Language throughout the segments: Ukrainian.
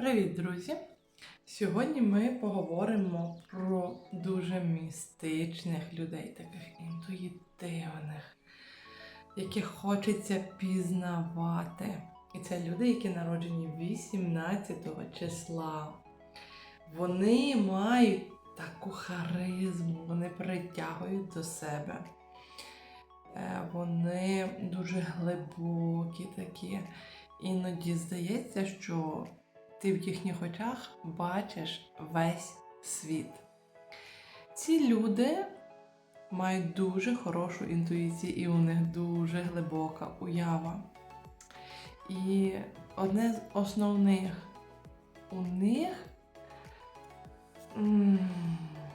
Привіт, друзі! Сьогодні ми поговоримо про дуже містичних людей, таких інтуїтивних, яких хочеться пізнавати. І це люди, які народжені 18 числа. Вони мають таку харизму, вони притягують до себе. Е, Вони дуже глибокі такі. Іноді здається, що ти в їхніх очах бачиш весь світ. Ці люди мають дуже хорошу інтуїцію, і у них дуже глибока уява. І одне з основних у них,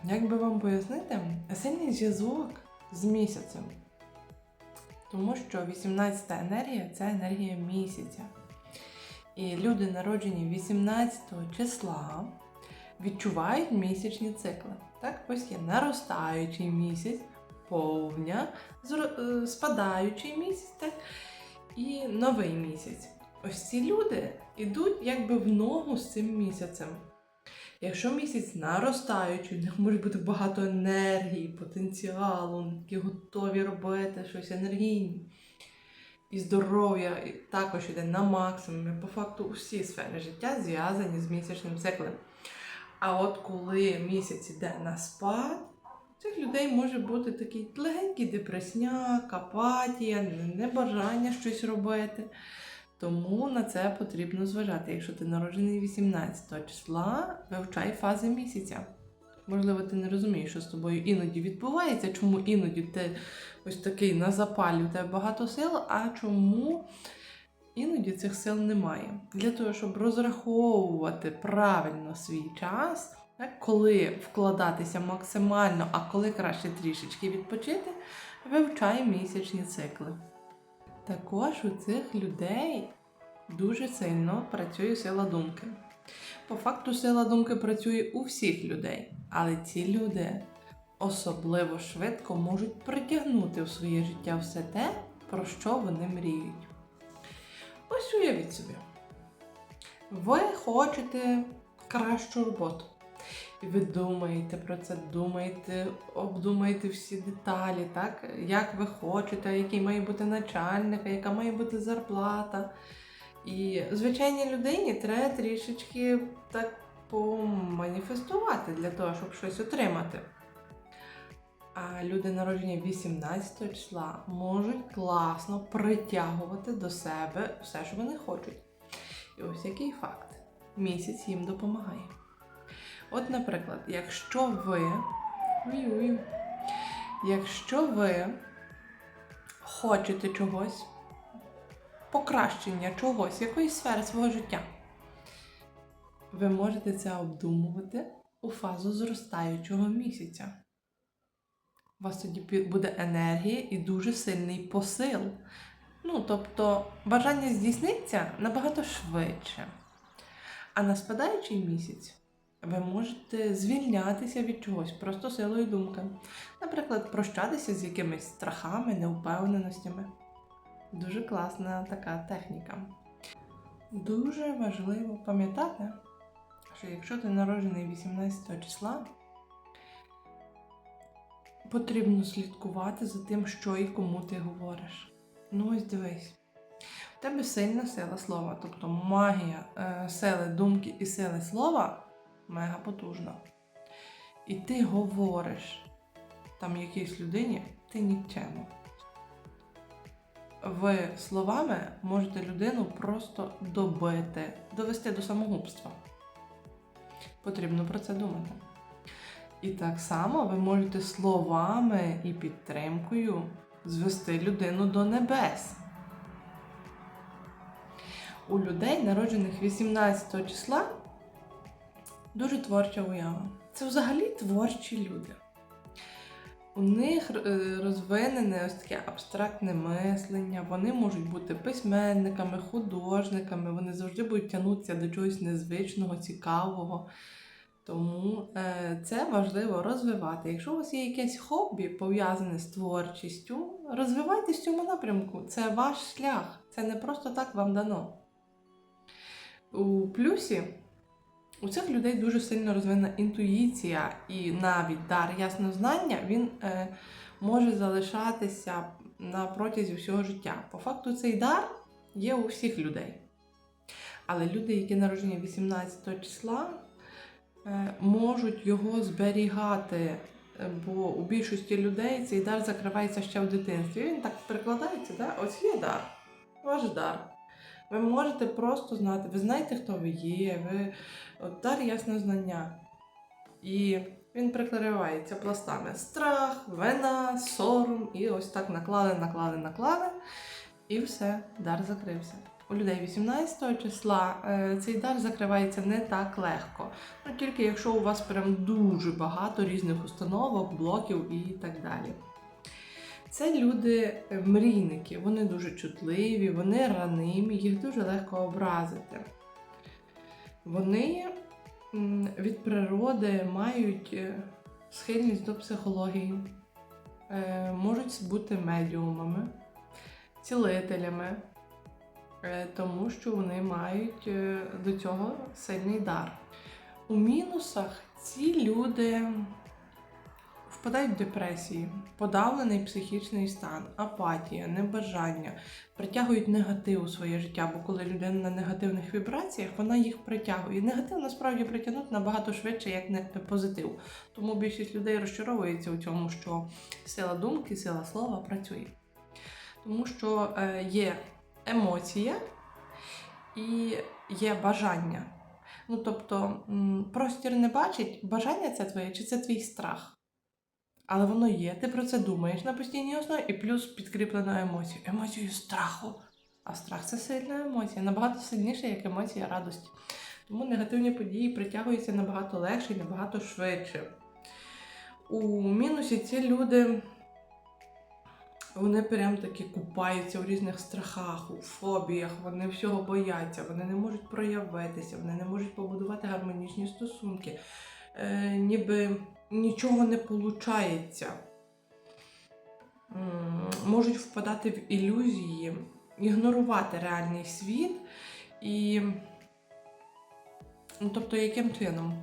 як би вам пояснити, сильний зв'язок з місяцем. Тому що 18 та енергія це енергія місяця. І люди, народжені 18 числа, відчувають місячні цикли. Так, ось є наростаючий місяць, повня, е, спадаючий місяць, так, і новий місяць. Ось ці люди йдуть якби в ногу з цим місяцем. Якщо місяць наростаючий, у них може бути багато енергії, потенціалу, такі готові робити щось енергійні. І здоров'я також іде на максимум. По факту усі сфери життя зв'язані з місячним циклом. А от коли місяць іде на спад, у цих людей може бути такий легенький депресняк, апатія, небажання щось робити. Тому на це потрібно зважати. Якщо ти народжений 18 числа, вивчай фази місяця. Можливо, ти не розумієш, що з тобою іноді відбувається, чому іноді ти ось такий на запалі, у тебе багато сил, а чому іноді цих сил немає. Для того, щоб розраховувати правильно свій час, так, коли вкладатися максимально, а коли краще трішечки відпочити, вивчай місячні цикли. Також у цих людей дуже сильно працює сила думки. По факту сила думки працює у всіх людей, але ці люди особливо швидко можуть притягнути в своє життя все те, про що вони мріють. Ось уявіть собі. Ви хочете кращу роботу. І ви думаєте про це, думаєте, обдумаєте всі деталі, так? Як ви хочете, який має бути начальник, яка має бути зарплата. І звичайній людині треба трішечки так поманіфестувати для того, щоб щось отримати. А люди, народжені 18 числа, можуть класно притягувати до себе все, що вони хочуть. І ось який факт: місяць їм допомагає. От, наприклад, якщо ви. Якщо ви хочете чогось, покращення чогось, якоїсь сфери свого життя, ви можете це обдумувати у фазу зростаючого місяця. У вас тоді буде енергія і дуже сильний посил. Ну, тобто, бажання здійсниться набагато швидше. А на спадаючий місяць ви можете звільнятися від чогось просто силою думки. Наприклад, прощатися з якимись страхами, неупевненостями. Дуже класна така техніка. Дуже важливо пам'ятати, що якщо ти народжений 18 числа, потрібно слідкувати за тим, що і кому ти говориш. Ну ось дивись. У тебе сильна сила слова, тобто магія е, сили думки і сили слова мега потужна. І ти говориш там якійсь людині, ти нікчемо. Ви словами можете людину просто добити, довести до самогубства. Потрібно про це думати. І так само ви можете словами і підтримкою звести людину до небес. У людей, народжених 18 числа, дуже творча уява. Це взагалі творчі люди. У них е, розвинене ось таке абстрактне мислення, вони можуть бути письменниками, художниками, вони завжди будуть тягнутися до чогось незвичного, цікавого. Тому е, це важливо розвивати. Якщо у вас є якесь хобі пов'язане з творчістю, розвивайтесь в цьому напрямку. Це ваш шлях, це не просто так вам дано. У плюсі У цих людей дуже сильно розвинена інтуїція і навіть дар яснознання він е, може залишатися на протязі всього життя. По факту, цей дар є у всіх людей. Але люди, які народжені 18 числа, е, можуть його зберігати, е, бо у більшості людей цей дар закривається ще в дитинстві. Він так перекладається, да? ось є дар, ваш дар. Ви можете просто знати, ви знаєте, хто ви є, ви от дар ясне знання. І він прикривається пластами страх, вина, сором, і ось так наклали, наклали, наклали, і все, дар закрився. У людей 18 числа е, цей дар закривається не так легко. Ну тільки якщо у вас прям дуже багато різних установок, блоків і так далі. Це люди е, вони дуже чутливі, вони ранимі, їх дуже легко образити. Вони від природи мають е, схильність до психології, е, можуть бути медіумами, цілителями, тому що вони мають до цього сильний дар. У мінусах ці люди впадають депресії, подавлений психічний стан, апатія, небажання, притягують негатив у своє життя, бо коли людина на негативних вібраціях, вона їх притягує. Негатив насправді притягнути набагато швидше, як не позитив. Тому більшість людей розчаровується у цьому, що сила думки, сила слова працює. Тому що е, є емоція і є бажання. Ну, тобто, простір не бачить, бажання це твоє, чи це твій страх. Але воно є, ти про це думаєш на постійній основі, і плюс підкріплено емоцію. Емоцію страху. А страх це сильна емоція, набагато сильніша, як емоція радості. Тому негативні події притягуються набагато легше і набагато швидше. У мінусі ці люди. Вони прям таки купаються у різних страхах, у фобіях, вони всього бояться, вони не можуть проявитися, вони не можуть побудувати гармонічні стосунки. Е, ніби нічого не виходить. Можуть впадати в ілюзії, ігнорувати реальний світ і, ну, тобто, яким чином?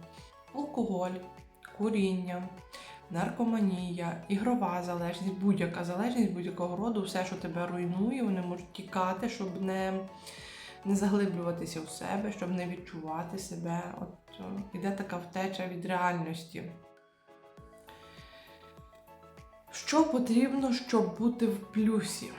Алкоголь, куріння, наркоманія, ігрова залежність, будь-яка залежність будь-якого роду, все, що тебе руйнує, вони можуть тікати, щоб не не заглиблюватися в себе, щоб не відчувати себе. От іде така втеча від реальності. Що потрібно, щоб бути в плюсі?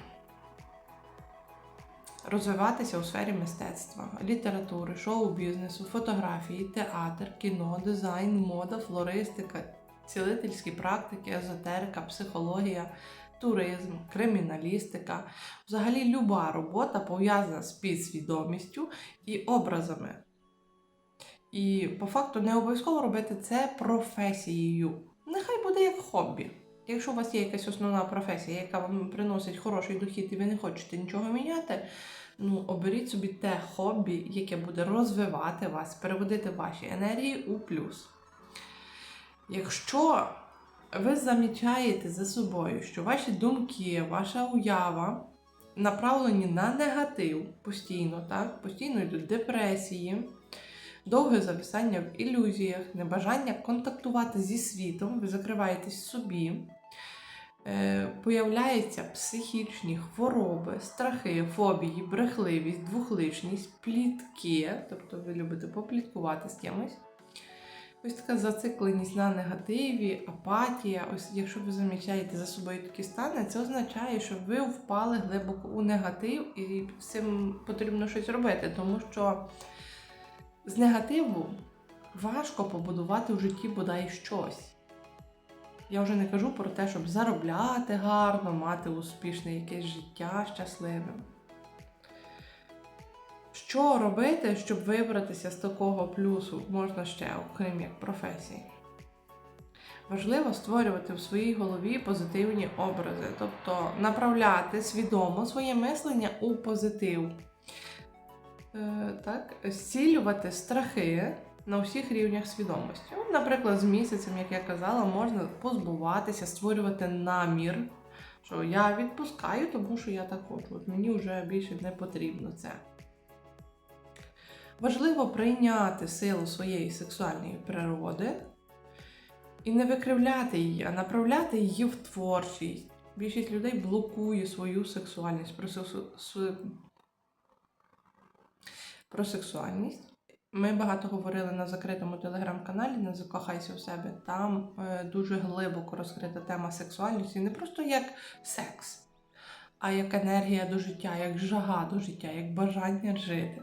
Розвиватися у сфері мистецтва, літератури, шоу-бізнесу, фотографії, театр, кіно, дизайн, мода, флористика, цілительські практики, езотерика, психологія, туризм, криміналістика. Взагалі люба робота пов'язана з підсвідомістю і образами. І по факту не обов'язково робити це професією. Нехай буде як хобі. Якщо у вас є якась основна професія, яка вам приносить хороший дохід, і ви не хочете нічого міняти, ну оберіть собі те хобі, яке буде розвивати вас, переводити ваші енергії у плюс. Якщо ви замічаєте за собою, що ваші думки, ваша уява направлені на негатив постійно, так? постійно йдуть депресії, довге зависання в ілюзіях, небажання контактувати зі світом, ви закриваєтесь собі. Е, появляються психічні хвороби, страхи, фобії, брехливість, двохличність, плітки, тобто ви любите попліткувати з кимось. Ось така зацикленість на негативі, апатія. Ось якщо ви замічаєте за собою такі стани, це означає, що ви впали глибоко у негатив і з цим потрібно щось робити, тому що з негативу важко побудувати в житті бодай щось. Я вже не кажу про те, щоб заробляти гарно, мати успішне якесь життя щасливим. Що робити, щоб вибратися з такого плюсу можна ще, окрім як професії? Важливо створювати в своїй голові позитивні образи, тобто направляти свідомо своє мислення у позитив. Е, так, Зцілювати страхи на всіх рівнях свідомості. Наприклад, з місяцем, як я казала, можна позбуватися, створювати намір, що я відпускаю, тому що я так хочу. От Мені вже більше не потрібно це. Важливо прийняти силу своєї сексуальної природи і не викривляти її, а направляти її в творчість. Більшість людей блокує свою сексуальність про, сексуальність. Ми багато говорили на закритому телеграм-каналі на Закохайся у себе. Там е, дуже глибоко розкрита тема сексуальності, не просто як секс, а як енергія до життя, як жага до життя, як бажання жити.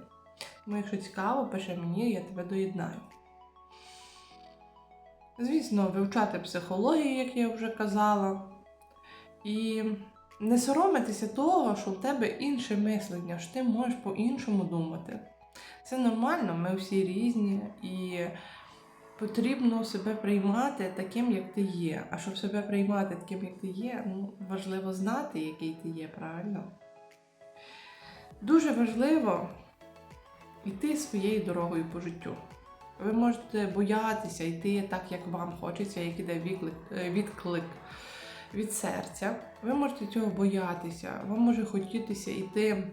Тому, якщо цікаво, пиши мені, я тебе доєднаю. Звісно, вивчати психологію, як я вже казала, і не соромитися того, що в тебе інше мислення, що ти можеш по-іншому думати. Це нормально, ми всі різні і потрібно себе приймати таким, як ти є. А щоб себе приймати таким, як ти є, ну, важливо знати, який ти є, правильно? Дуже важливо йти своєю дорогою по життю. Ви можете боятися йти так, як вам хочеться, як іде відклик, е, відклик від серця. Ви можете цього боятися, вам може хотітися йти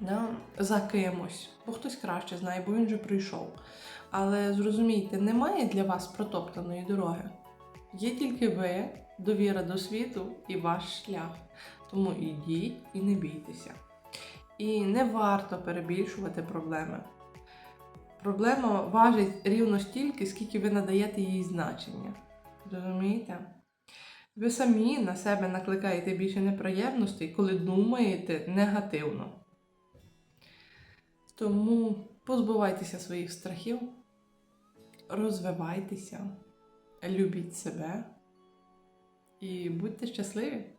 да, за кимось, бо хтось краще знає, бо він вже прийшов. Але зрозумійте, немає для вас протоптаної дороги. Є тільки ви, довіра до світу і ваш шлях. Тому ідіть і не бійтеся. І не варто перебільшувати проблеми. Проблема важить рівно стільки, скільки ви надаєте їй значення. Розумієте? Ви самі на себе накликаєте більше неприємностей, коли думаєте негативно. Тому позбувайтеся своїх страхів, розвивайтеся, любіть себе і будьте щасливі!